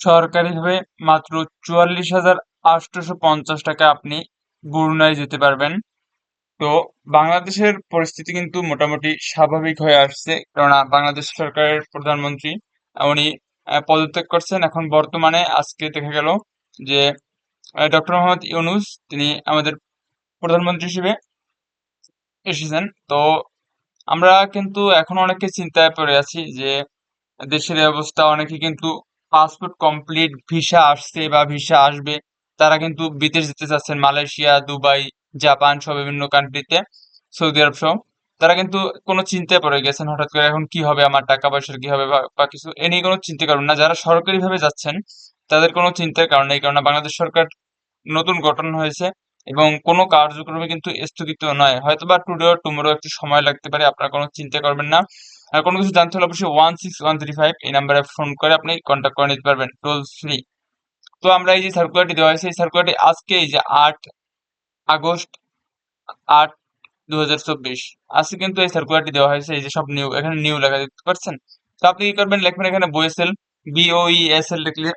সরকারিভাবে মাত্র চুয়াল্লিশ হাজার আটশোশো পঞ্চাশ টাকা আপনি বুরুনায় যেতে পারবেন। তো বাংলাদেশের পরিস্থিতি কিন্তু মোটামুটি স্বাভাবিক হয়ে আসছে, কেননা বাংলাদেশ সরকারের প্রধানমন্ত্রী, উনি পদত্যাগ করছেন। এখন বর্তমানে আজকে দেখা গেল যে ডক্টর মোহাম্মদ ইউনুস, তিনি আমাদের প্রধানমন্ত্রী হিসেবে এসেছেন। তো আমরা কিন্তু এখন অনেকে চিন্তায় পড়ে আছি যে, দেশের অবস্থা অনেকে কিন্তু পাসপোর্ট কমপ্লিট ভিসা আসছে বা ভিসা আসবে, তারা কিন্তু বিদেশ যেতে চাচ্ছেন, মালয়েশিয়া, দুবাই, জাপান, সব বিভিন্ন কান্ট্রিতে সৌদি আরব সহ, তারা কিন্তু কোনো চিন্তায় পড়ে গেছেন হঠাৎ করে এখন কি হবে, আমার টাকা পয়সার কি হবে বা কিছু, এ নিয়ে কোনো চিন্তা করবেন না। যারা সরকারি ভাবে যাচ্ছেন, তাদের কোনো চিন্তার কারণ নেই কারণ বাংলাদেশ সরকার নতুন গঠন হয়েছে এবং কোনো কার্যক্রমে কিন্তু স্থগিত নয়। হয়তো বা টুডে টুমোরো একটু সময় লাগতে পারে, আপনারা কোনো চিন্তা করবেন না। আর কোনো কিছু জানতে হলে অবশ্যই one six one three five এই নাম্বারে ফোন করে আপনি কন্ট্যাক্ট করে নিতে পারবেন টোল ফ্রি তো আমরা এই যে সার্কুলারটি দেওয়া হয়েছে, এই সার্কুলারটি আজকে এই যে আট আগস্ট আট দু হাজার চব্বিশ, আজকে কিন্তু এই সার্কুলারটি দেওয়া হয়েছে, এই যে সব নিউ এখানে নিউ লেখা দেখতে পাচ্ছেন? তো আপনি কি করবেন, লিখবেন এখানে বইএসএল বিওই এস এল লিখলে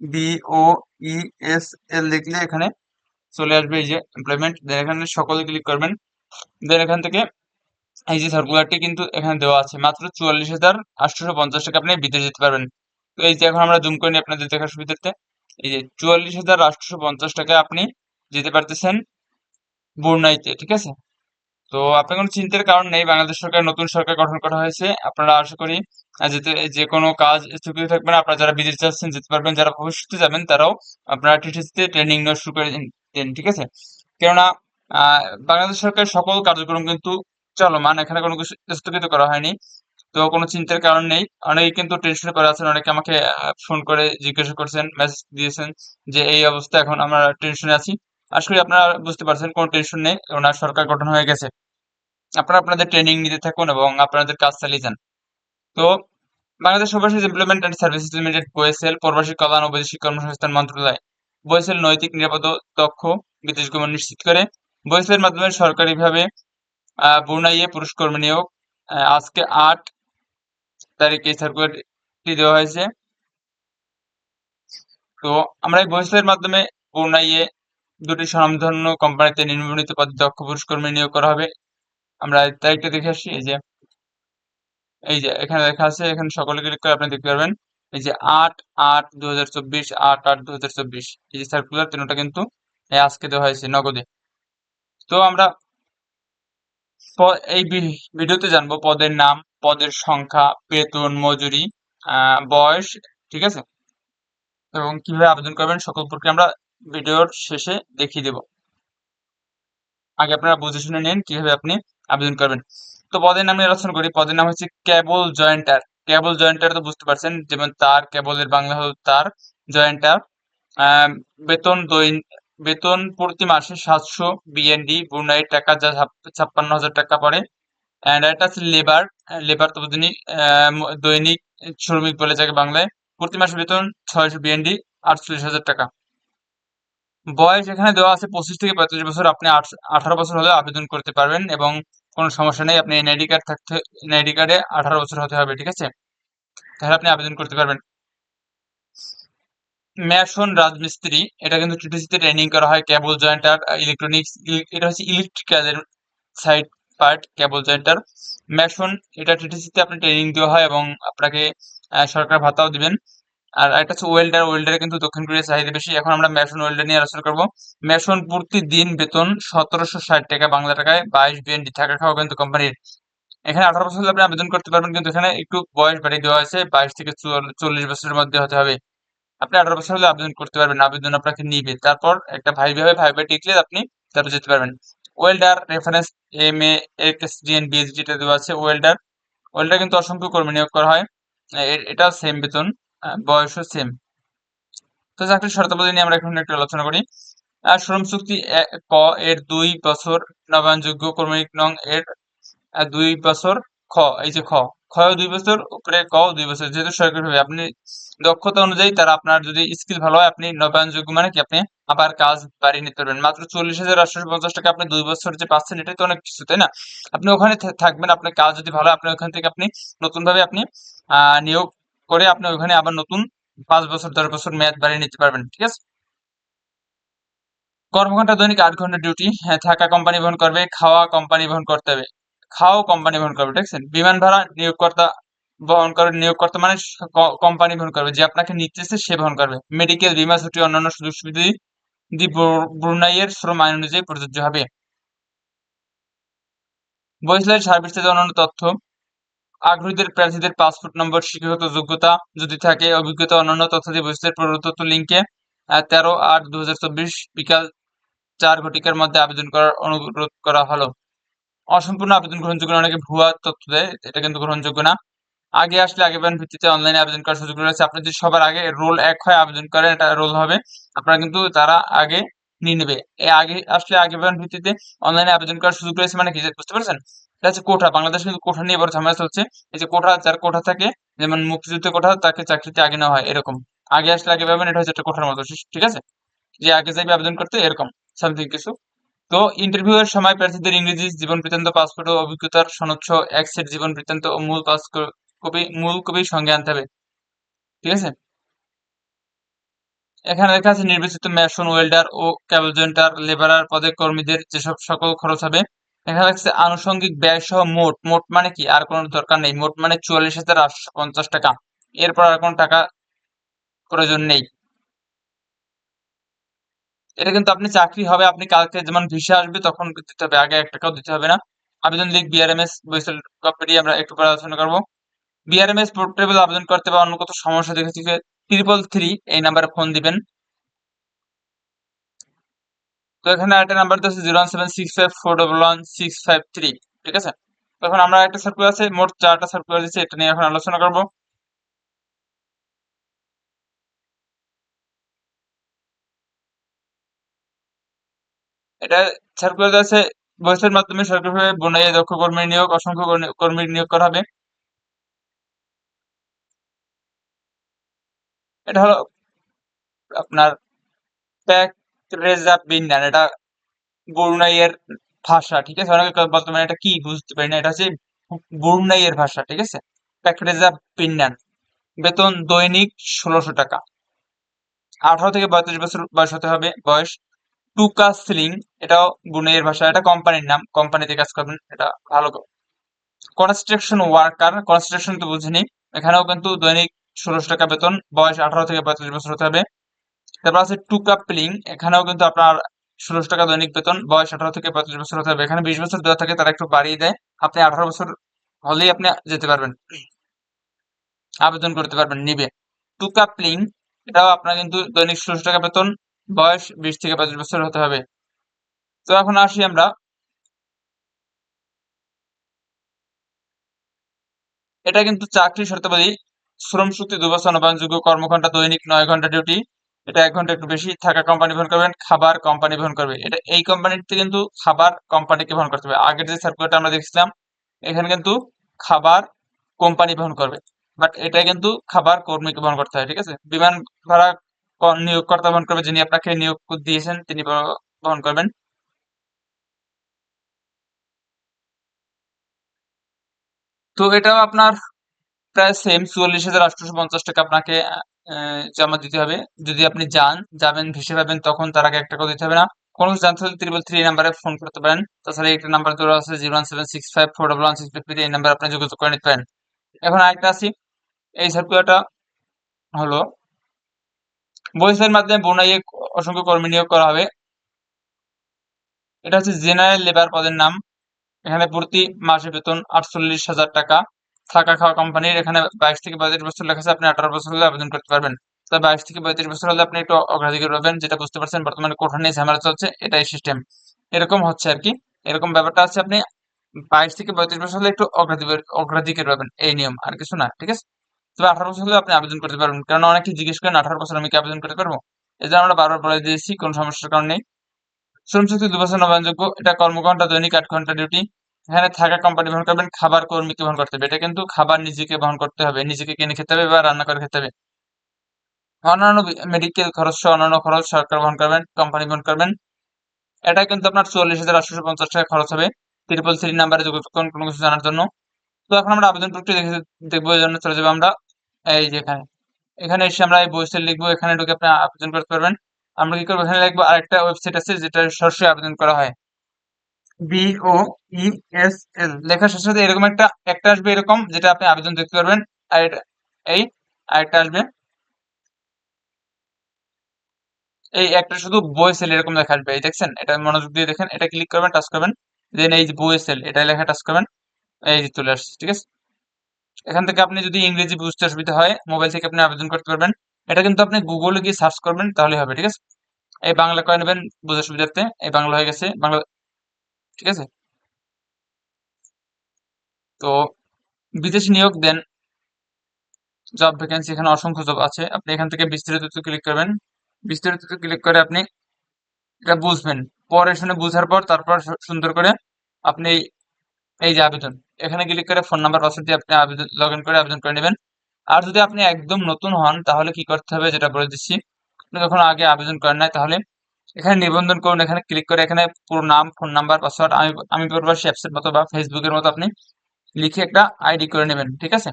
বিও ই এস এল লিখলে এখানে চলে আসবে এই যে এমপ্লয়মেন্ট দেন এখানে সকলে ক্লিক করবেন। দেন এখান থেকে এই যে সার্কুলারটি কিন্তু এখানে দেওয়া আছে, মাত্র চুয়াল্লিশ হাজার আটশোশো পঞ্চাশ টাকা আপনি বিদেশ যেতে পারবেন। তো এই যে এখন আমরা জুম করে নিই আপনাদের দেখার সুবিধার্থে, এই যে চুয়াল্লিশ হাজার আটশোশো পঞ্চাশ টাকায় আপনি যেতে পারতেছেন বুরনাইতে, ঠিক আছে? তো আপনার কোনো চিন্তার কারণ নেই, বাংলাদেশ সরকার, নতুন সরকার গঠন করা হয়েছে, আপনারা আশা করি যেতে, যে কোনো কাজ স্থগিত থাকবে না, আপনারা যারা বিদেশ যাচ্ছেন যেতে পারবেন, যারা ভবিষ্যতে যাবেন, তারাও আপনারা টিটিসিতে ট্রেনিং নেওয়া শুরু করে দিন ঠিক আছে? কেননা বাংলাদেশ সরকার সকল কার্যক্রম কিন্তু চলমান এখানে কোনো কিছু স্থগিত করা হয়নি। তো কোনো চিন্তার কারণ নেই। অনেকে কিন্তু টেনশনে করে আছেন, অনেকে আমাকে ফোন করে জিজ্ঞাসা করছেন মেসেজ দিয়েছেন যে এই অবস্থা, এখন আমরা টেনশনে আছি। আশা করি আপনারা বুঝতে পারছেন, কোনো টেনশন নেই ওনার সরকার গঠন হয়ে গেছে। আপনারা আপনাদের ট্রেনিং নিতে থাকুন এবং আপনাদের কাজ চালিয়ে যান। তো Bangladesh overseas employment and services limited BOESL প্রবাসী কল্যাণ ও বৈদেশিক কর্মসংস্থান মন্ত্রণালয়। বয়েসেল নৈতিক, নিরাপদ, দক্ষ, বিদেশ গমন নিশ্চিত করে। বয়েসেলের মাধ্যমে সরকারিভাবে ব্রুনাইয়ে পুরুষ কর্মী নিয়োগ আজকে আট তারিখে সার্কুলারটি দেওয়া হয়েছে। তো আমরা এই বয়েসেলের মাধ্যমে ব্রুনাইয়ে দুটি স্বনামধন্য কোম্পানিতে নিম্নবর্ণিত পদে দক্ষ পুরুষকর্মী নিয়োগ করা হবে। আমরা তারিখটা দেখে আসি, এই যে এই যে এখানে লেখা আছে, এখানে সকলে ক্লিক করে আপনি দেখতে পারবেন। এই যে আট আট দু হাজার চব্বিশ, আট আট দু হাজার চব্বিশ, এই যে সার্কুলার তিনটা কিন্তু আজকে দেওয়া হয়েছে, নগদে। তো আমরা এই ভিডিওতে জানব পদের নাম, পদের সংখ্যা, বেতন, মজুরি বয়স, ঠিক আছে? এবং কীভাবে আবেদন করবেন সকল প্রক্রিয়া আমরা ভিডিওর শেষে দেখিয়ে দেব। আগে আপনারা বুঝে শুনে নিন কীভাবে আপনি আবেদন করবেন। তো পদের নাম নিয়ে আলোচনা করি। পদের নাম হচ্ছে কেবল জয়েন্টার। কেবল জয়েন্টার তো বুঝতে পারছেন, যেমন তার, কেবলের বাংলা হলো তার, জয়েন্টার। বেতন বেতন প্রতি মাসে সাতশো বিএনডি বুনাই টাকা যা ছাপ্পান্ন হাজার টাকা পড়ে। অ্যান্ড এটা হচ্ছে লেবার লেবার তো দৈনিক শ্রমিক বলে যাকে বাংলায়। প্রতি মাসে বেতন ছয়শো বিএনডি আটচল্লিশ হাজার টাকা। বয়স এখানে দেওয়া আছে পঁচিশ থেকে পঁয়ত্রিশ বছর। আপনি আঠারো বছর হলে আবেদন করতে পারবেন এবং কোনো সমস্যা নেই। আপনি এনআইডি কার্ড থাকতে এনআইডি কার্ডে আঠারো বছর হতে হবে, ঠিক আছে? তাহলে আপনি আবেদন করতে পারবেন। ম্যাসন রাজমিস্ত্রি, এটা কিন্তু টিটিসিতে ট্রেনিং করা হয় কেবল জয়েন্টার ইলেকট্রনিক্স এটা হচ্ছে ইলেকট্রিক্যালের side part cable jointer mason, এটা টিটিসিতে আপনি ট্রেনিং দেওয়া হয় এবং আপনাকে সরকার ভাতাও দিবেন। আর একটা হচ্ছে ওয়েল্ডার ওয়েল্ডারে কিন্তু দক্ষিণ কোরিয়ার চাহিদা বেশি। এখন আমরা ম্যাসন ওয়েল্ডার নিয়ে আলোচনা করব। ম্যাসন প্রতিদিন বেতন সতেরোশো ষাট টাকা বাংলা টাকায়, বাইশ বিএনডি থাকা খাওয়া কিন্তু কোম্পানির এখানে আঠারো বছর আপনি আবেদন করতে পারবেন, কিন্তু এখানে একটু বয়স বাড়িয়ে দেওয়া হয়েছে, বাইশ থেকে চল্লিশ বছরের মধ্যে হতে হবে। আপনি আঠারো বছর হলে আবেদন করতে পারবেন, আবেদন আপনাকে নিবে। তারপর একটা ভাইবে হবে ভাইবে টিকলে আপনি তারপর যেতে পারবেন। Welder reference M A X DN BS যেটা দেওয়া আছে, ওয়েল্ডার। ওয়েল্ডার কিন্তু অসংখ্য কর্মী নিয়োগ করা হয়। এটা সেম বেতন বয়সও সেম তো চাকরির শর্তাবলী নিয়ে আমরা এখন একটু আলোচনা করি। আর শ্রম চুক্তি ক এর দুই বছর নবায়নযোগ্য কর্মী নং এর দুই বছর খ, এই যে খ। খ দুই বছর উপরে ক দুই বছর, যেহেতু সরকারি হবে আপনি দক্ষতা অনুযায়ী তারা আপনার যদি স্কিল ভালো হয়, আপনি নবায়নযোগ্য মানে কি আপনি আবার কাজ বাড়িয়ে নিতে পারবেন। মাত্র চল্লিশ হাজার আটশো পঞ্চাশ টাকা আপনি দুই বছর যে পাচ্ছেন, এটাই তো অনেক কিছু, তাই না? আপনি ওখানে থাকবেন, আপনার কাজ যদি ভালো হয়, আপনি ওখান থেকে আপনি নতুন ভাবে আপনি নিয়োগ করে আপনি ওখানে আবার নতুন পাঁচ বছর, দশ বছর মেয়াদ বাড়িয়ে নিতে পারবেন, ঠিক আছে? কর্মঘণ্টা দৈনিক আট ঘণ্টা ডিউটি হ্যাঁ থাকা কোম্পানি বহন করবে, খাওয়া কোম্পানি বহন করতে হবে। খাওয়াও কোম্পানি বহন করবে, ঠিক আছে? বিমান ভাড়া নিয়োগকর্তা বহন করবে নিয়োগকর্তা মানে কোম্পানি বহন করবে। যে আপনাকে নিতেছে সে বহন করবে। মেডিকেল বিমা, ছুটি, অন্যান্য সুযোগ সুবিধা দি ব্রুনাইয়ের শ্রম আইন অনুযায়ী প্রযোজ্য হবে। বয়সলাইট সার্ভিসের অন্যান্য তথ্য, আগ্রহীদের, প্রার্থীদের পাসপোর্ট নম্বর, শিক্ষাগত যোগ্যতা যদি থাকে, অভিজ্ঞতা, অন্যান্য তথ্য দিয়ে বয়সলাইট প্রদত্ত লিঙ্কে তেরো আট দু বিকাল চার ঘটিকার মধ্যে আবেদন করার অনুরোধ করা হলো। অসম্পূর্ণ আবেদন গ্রহণযোগ্য না, অনেকে ভুয়া তথ্য দেয় এটা কিন্তু গ্রহণযোগ্য না। আগে আসলে আগে পান ভিত্তিতে অনলাইনে আবেদন করার সুযোগ রয়েছে। আপনি যদি সবার আগে রোল এক হয় আবেদন করেন এটা রোল হবে। আপনারা কিন্তু তারা আগে নিয়ে নেবে। এই আগে আসলে আগে পান ভিত্তিতে অনলাইনে আবেদন করার সুযোগ রয়েছে মানে কি? বুঝতে পারছেন? এটা হচ্ছে কোঠা। বাংলাদেশ কিন্তু কোঠা নিয়ে বড় ঝামেলা চলছে এই যে কোঠা যার কোঠা থাকে যেমন মুক্তিযুদ্ধ কোঠা তাকে চাকরিতে আগে নেওয়া হয় এরকম। আগে আসলে আগে পাবেন এটা হচ্ছে একটা কোঠার মতো ঠিক আছে? যে আগে যাইবে আবেদন করতে এরকম। সামথিং কিছু। তো ইন্টারভিউ এর সময় প্রার্থীদের ইংরেজি জীবন বৃত্তান্ত পাসপোর্ট ও অভিজ্ঞতার সনদ এক সেট জীবন বৃত্তান্ত ও মূল পাস কপি মূল কপি সঙ্গে আনতে হবে। ঠিক আছে? এখানে লেখা আছে, নির্বাচিত মেশন ওয়েল্ডার ও ক্যাবল জয়েন্টার লেবারার, পদে কর্মীদের যেসব সকল খরচ হবে, এখানে লাগছে আনুষঙ্গিক ব্যয় সহ মোট মোট মানে কি? আর কোনো দরকার নেই। মোট মানে চুয়াল্লিশ হাজার আটশো পঞ্চাশ টাকা। এরপর আর কোনো টাকা প্রয়োজন নেই। এটা কিন্তু আপনি চাকরি হবে, আপনি কালকে যেমন ভিসা আসবে তখন দিতে হবে আগে এক টাকাও দিতে হবে না। আবেদন লিখ বিআরএমএস কপি আমরা একটু পরে আলোচনা করব বিআরএমএস পোর্টেবল আবেদন করতে বা অন্য কত সমস্যা দেখেছি ট্রিপল থ্রি এই নাম্বারে ফোন দিবেন। তো এখানে একটা নাম্বার দিয়েছে zero one seven six five four double one six five three ঠিক আছে? তখন আমরা একটা সার্কুলার আছে, মোট চারটা সার্কুলার দিচ্ছে এটা নিয়ে এখন আলোচনা করব। এটা সার্কুলার আছে বয়সের মাধ্যমে সরকারিভাবে বনাইয়ে দক্ষ কর্মী নিয়োগ, অসংখ্য কর্মী নিয়োগ করা হবে। এটা হলো আপনার বিন্যান এটা বুরুনাইয়ের ভাষা, ঠিক আছে? অনেকে বর্তমানে এটা কি বুঝতে পারি না, এটা হচ্ছে বুরুনাইয়ের ভাষা, ঠিক আছে? প্যাকরেজা বিন্যান বেতন দৈনিক ষোলোশো টাকা। আঠারো থেকে বয়ত্রিশ বছর বয়স হতে হবে, বয়স টুকা সিলিং এটাও বুনাইয়ের ভাষা, এটা কোম্পানির নাম কোম্পানিতে কাজ করবেন, এটা ভালো কনস্ট্রাকশন ওয়ার্কার কনস্ট্রাকশন তো বুঝিনি, এখানেও কিন্তু দৈনিক ষোলোশো টাকা বেতন, বয়স আঠারো থেকে পঁয়ত্রিশ বছর হতে হবে। তারপর আছে টুকা প্লিং এখানেও কিন্তু আপনার ষোলোশো টাকা দৈনিক বেতন, বয়স আঠারো থেকে পঁয়ত্রিশ বছর হতে হবে। এখানে বিশ বছর দেওয়া থাকে, তারা একটু বাড়িয়ে দেয়, আপনি আঠারো বছর হলেই আপনি যেতে পারবেন। আবেদন করতে পারবেন, নিবে। টুকা প্লিং এটাও আপনার কিন্তু দৈনিক ষোলোশো টাকা বেতন বয়স বিশ থেকে পঁচিশ বছর হতে হবে। তো এখন আসি আমরা। এটা কিন্তু চাকরি শর্তাবলী, শ্রম চুক্তি দুবছর নবায়নযোগ্য কর্মঘণ্টা, দৈনিক নয় ঘণ্টা ডিউটি এটা এক ঘণ্টা একটু বেশি, থাকা কোম্পানি বহন করবেন, খাবার কোম্পানি বহন করবে। এটা এই কোম্পানিতে কিন্তু খাবার কোম্পানিকে বহন করতে হবে। আগের যে সার্কুলারটা আমরা দেখছিলাম, এখানে কিন্তু খাবার কোম্পানি বহন করবে। বাট এটা কিন্তু খাবার কর্মীকে বহন করতে হয়, ঠিক আছে? বিমান ভাড়া নিয়োগকর্তা বহন করবে যিনি আপনাকে নিয়োগ দিয়েছেন, তিনি বহন করবেন। তো এটাও আপনার প্রায় সেম চুয়াল্লিশ হাজার আটশোশো পঞ্চাশ টাকা আপনাকে জমা দিতে হবে। যদি আপনি যান, যাবেন, ভেসে পাবেন, তখন তার আগে একটা টাকাও দিতে হবে না। কোনো কিছু জানতে হলে ত্রিপল থ্রি নাম্বারে ফোন করতে পারেন। তাছাড়া একটা নাম্বার দেওয়া আছে zero one seven six five four double one six five এই নাম্বার আপনি যোগাযোগ করে নিতে পারেন। এখন আরেকটা আছি এই সার্কুলারটা হলো বইসের মাধ্যমে বোনাইয়ে অসংখ্য কর্মী নিয়োগ করা হবে। এটা হচ্ছে জেনারেল লেবার পদের নাম। এখানে প্রতি মাসে বেতন আটচল্লিশ হাজার টাকা। থাকা খাওয়া কোম্পানির এখানে বাইশ থেকে পঁয়ত্রিশ বছর লেখা আছে, আপনি আঠারো বছর হলে আবেদন করতে পারবেন। তবে বাইশ থেকে পঁয়ত্রিশ বছর হলে আপনি একটু অগ্রাধিকার পাবেন, যেটা বুঝতে পারছেন বর্তমানে কোঠা নিয়ে ঝামেলা চলছে, এটাই সিস্টেম এরকম হচ্ছে আর কি। এরকম ব্যাপারটা আছে, আপনি বাইশ থেকে পঁয়ত্রিশ বছর হলে একটু অগ্রাধিকার অগ্রাধিকার পাবেন, এই নিয়ম, আর কিছু না, ঠিক আছে? তবে আঠারো বছর হলে আপনি আবেদন করতে পারবেন। কারণ অনেকে জিজ্ঞেস করেন, আঠারো বছর আমি কি আবেদন করতে পারব? এই জন্য আমরা বারবার বলে দিয়েছি, কোন সমস্যার কারণ নেই। শ্রম চুক্তি দু বছর নবায়নযোগ্য, এটা কর্মঘন্টা দৈনিক আট ঘণ্টা ডিউটি এখানে থাকা কোম্পানি বহন করবেন, খাবার কর্মীকে বহন করতে হবে। এটা কিন্তু খাবার নিজেকে বহন করতে হবে, নিজেকে কিনে খেতে হবে বা রান্না করে খেতে হবে। অন্যান্য মেডিকেল খরচ সহ অন্যান্য খরচ সরকার বহন করবেন কোম্পানি বহন করবেন। এটা কিন্তু আপনার চুয়াল্লিশ হাজার আটশো পঞ্চাশ টাকা খরচ হবে ত্রিপল থ্রি নাম্বারে যোগাযোগ করুন কোনো কিছু জানার জন্য। তো এখন আমরা আবেদন প্রক্রিয়া দেখে দেখব, এই জন্য চলে যাব আমরা। এই যে এখানে। এখানে এসে আমরা এই বইসেল লিখব, এখানে ঢুকে আপনি আবেদন করতে পারবেন। আমরা কি করব? এখানে লিখব আরেকটা ওয়েবসাইট আছে, যেটা সরাসরি আবেদন করা হয়। বিও ই এস এল লেখার সাথে সাথে এরকম একটা একটা আসবে এরকম, যেটা আপনি আবেদন দেখতে পারবেন। আর এটা, এই আরেকটা আসবে। এই একটা শুধু বই সেল এরকম লেখা আসবে, এই দেখছেন? এটা মনোযোগ দিয়ে দেখেন, এটা ক্লিক করবেন টাচ করবেন। দেন এই যে বই সেল এটা লেখা টাচ করবেন। এই যে চলে আসছে, ঠিক আছে? এখান থেকে আপনি যদি ইংরেজি বুঝতে অসুবিধা হয় মোবাইল থেকে আপনি আবেদন করতে পারবেন। এটা কিন্তু আপনি গুগলে গিয়ে সার্চ করবেন তাহলে হবে, ঠিক আছে? এই বাংলা করে নেবেন, বোঝার সুবিধার্থে, এই বাংলা হয়ে গেছে, বাংলা ঠিক আছে? তো বিদেশি নিয়োগ দেন। জব ভ্যাকেন্সি এখানে অসংখ্য জব আছে। আপনি এখান থেকে বিস্তারিত ক্লিক করবেন। বিস্তারিত ক্লিক করে আপনি এটা বুঝবেন। পরে শুনে বুঝার পর তারপর সুন্দর করে আপনি এই- এই যে আবেদন। এখানে ক্লিক করে ফোন নাম্বার পাসওয়ার্ড দিয়ে আপনি আবেদন লগ ইন করে আবেদন করে নেবেন। আর যদি আপনি একদম নতুন হন, তাহলে কি করতে হবে যেটা বলে দিচ্ছি, আপনি যখন আগে আবেদন করেন নাই, তাহলে এখানে নিবন্ধন করুন, এখানে ক্লিক করে এখানে পুরো নাম ফোন নাম্বার পাসওয়ার্ড আমি আমি প্রবাসী অ্যাপসের মতো বা ফেসবুকের মতো আপনি লিখে একটা আইডি করে নেবেন, ঠিক আছে?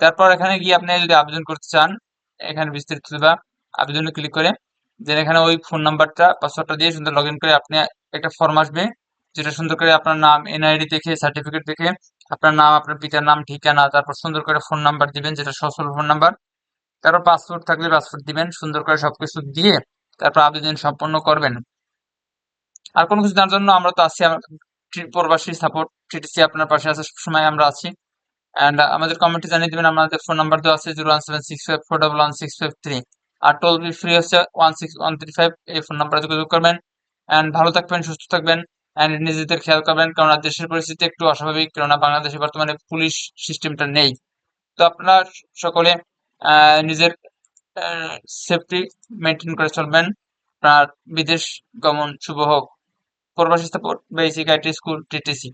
তারপর এখানে গিয়ে আপনি যদি আবেদন করতে চান, এখানে বিস্তারিত বা আবেদনে ক্লিক করে দেন এখানে ওই ফোন নাম্বারটা পাসওয়ার্ডটা দিয়ে সুন্দর লগ করে আপনি একটা ফর্ম আসবে। যেটা সুন্দর করে আপনার নাম এনআইডি দেখে সার্টিফিকেট দেখে, আপনার নাম, আপনার পিতার নাম, ঠিকানা, তারপর সুন্দর করে ফোন নাম্বার দিবেন, যেটা সচল ফোন নাম্বার তারপর পাসপোর্ট থাকলে পাসপোর্ট দিবেন, সুন্দর করে সবকিছু দিয়ে তারপর আবেদন সম্পন্ন করবেন। আর কোনো কিছু জানার জন্য আমরা তো আছি প্রবাসী সাপোর্ট টিটিসি আপনার পাশে আছে সবসময় আমরা আছি। অ্যান্ড আমাদের কমেন্টে জানিয়ে দিবেন, আমাদের ফোন নাম্বার দেওয়া আছে zero one seven six five four double one six five three আর টোল ফ্রি হচ্ছে one six one three five এই ফোন নাম্বারে যোগাযোগ করবেন। অ্যান্ড ভালো থাকবেন, সুস্থ থাকবেন। নিজেদের খেয়াল করবেন কেননা দেশের পরিস্থিতি একটু অস্বাভাবিক, কেননা বাংলাদেশে বর্তমানে পুলিশ সিস্টেমটা নেই। তো আপনারা সকলে নিজের সেফটি মেনটেন করে চলবেন। আপনার বিদেশ গমন শুভ হোক। প্রবাসী স্থাপন বেসিক আইটি স্কুল, টিটিসি।